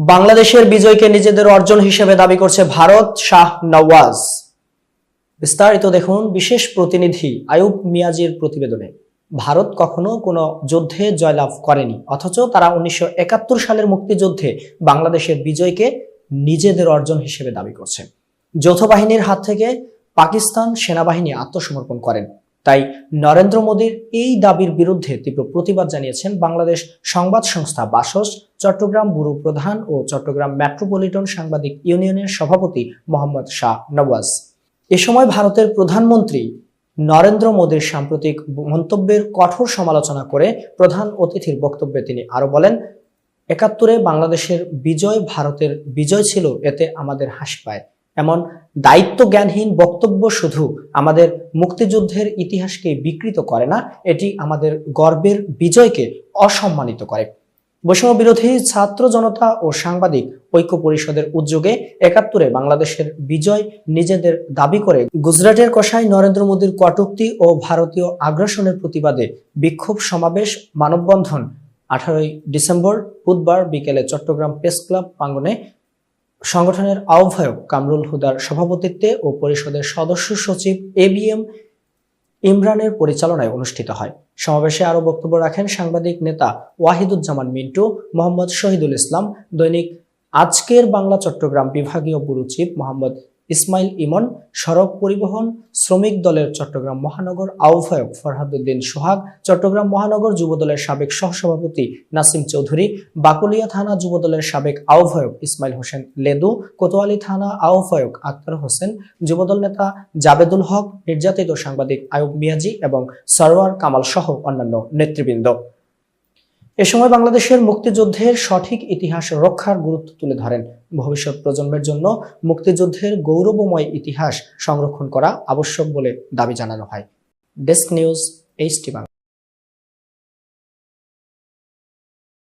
বাংলাদেশের বিজয়কে নিজেদের অর্জন হিসেবে দাবি করছে ভারত শাহ নওয়াজ। বিস্তারিত দেখুন বিশেষ প্রতিনিধি আয়ুব মিয়াজির প্রতিবেদনে। ভারত কখনো কোনো যুদ্ধে জয়লাভ করেনি, অথচ তারা উনিশশো একাত্তর সালের মুক্তিযুদ্ধে বাংলাদেশের বিজয়কে নিজেদের অর্জন হিসেবে দাবি করছে। যৌথ বাহিনীর হাত থেকে পাকিস্তান সেনাবাহিনী আত্মসমর্পণ করেন। তাই নরেন্দ্র মোদীর এই দাবির বিরুদ্ধে তীব্র প্রতিবাদ জানিয়েছেন বাংলাদেশ সংবাদ সংস্থা বাসস, চট্টগ্রাম ব্যুরো প্রধান ও চট্টগ্রাম মেট্রোপলিটন সাংবাদিক ইউনিয়নের সভাপতি মোহাম্মদ শাহ নওয়াজ। এ সময় ভারতের প্রধানমন্ত্রী নরেন্দ্র মোদীর সাম্প্রতিক মন্তব্যের কঠোর সমালোচনা করে প্রধান অতিথির বক্তব্যে তিনি আরও বলেন, একাত্তরে বাংলাদেশের বিজয় ভারতের বিজয় ছিল, এতে আমাদের হাসি পায়। এমন দায়িত্ব জ্ঞানহীন বক্তব্য শুধু আমাদের মুক্তিযুদ্ধের ইতিহাসকে বিকৃত করে না, এটি আমাদের গর্বের বিজয়কে অসম্মানিত করে। বৈষম্য বিরোধী ছাত্র জনতা ও সাংবাদিক ঐক্য পরিষদের উদ্যোগে একাত্তরে বাংলাদেশের বিজয় নিজেদের দাবি করে গুজরাটের কষাই নরেন্দ্র মোদীর কটুক্তি ও ভারতীয় আগ্রাসনের প্রতিবাদে বিক্ষোভ সমাবেশ মানববন্ধন। আঠারোই ডিসেম্বর বুধবার বিকেলে চট্টগ্রাম প্রেস ক্লাব প্রাঙ্গনে সংগঠনের আহ্বায়ক কামরুল হুদার সভাপতিত্বে ও পরিষদের সদস্য সচিব এ বি এম ইমরানের পরিচালনায় অনুষ্ঠিত হয়। সমাবেশে আরও বক্তব্য রাখেন সাংবাদিক নেতা ওয়াহিদুজ্জামান মিন্টু, মোহাম্মদ শহীদুল ইসলাম, দৈনিক আজকের বাংলা চট্টগ্রাম বিভাগীয় ব্যুরো চিফ মোহাম্মদ ইসমাইল ইমন, সড়ক পরিবহন, শ্রমিক দলের চট্টগ্রাম মহানগর আহ্বায়ক ফরহাদুদ্দিন সোহাগ, চট্টগ্রাম মহানগর যুবদলের সাবেক সহসভাপতি নাসিম চৌধুরী, বাকুলিয়া থানা যুবদলের সাবেক আহ্বায়ক ইসমাইল হোসেন লেদু, কোতোয়ালি থানা আহ্বায়ক আক্তার হোসেন, যুবদল নেতা জাবেদুল হক, নির্যাতিত সাংবাদিক আয়ুব মিয়াজি এবং সরওয়ার কামাল সহ অন্যান্য নেতৃবৃন্দ। এ সময় বাংলাদেশের মুক্তিযুদ্ধের সঠিক ইতিহাস রক্ষার গুরুত্ব তুলে ধরেন। ভবিষ্যৎ প্রজন্মের জন্য মুক্তিযুদ্ধের গৌরবময় ইতিহাস সংরক্ষণ করা আবশ্যক বলে দাবি জানানো হয়। Desk news, HT